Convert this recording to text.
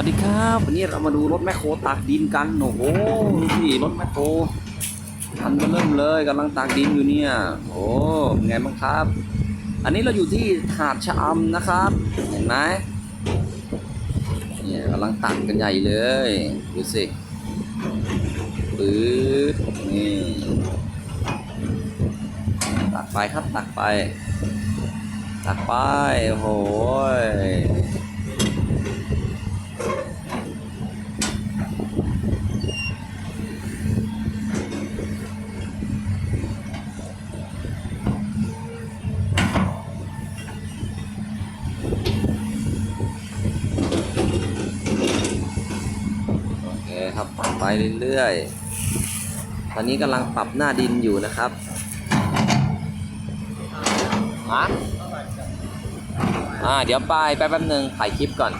วัสดีครับ วันนี้เรามาดูรถแมคโครตากดินกัน โอ้โหดูสิรถแมคโครทันก็เริ่มเลยกำลังตากดินอยู่เนี่ยโอ้ไงบ้างครับ อันนี้เราอยู่ที่หาดชะอำนะครับ เห็นไหมเนี่ยกำลังตักกันใหญ่เลยดูสิปื๊ดนี่ตักไปครับตักไป ตักไปโอ้โห ครับ ไปเรื่อยๆ ตอนนี้กำลังปรับหน้าดินอยู่นะครับฮะอ่า เดี๋ยวไปไปแป๊บนึงถ่ายคลิปก่อน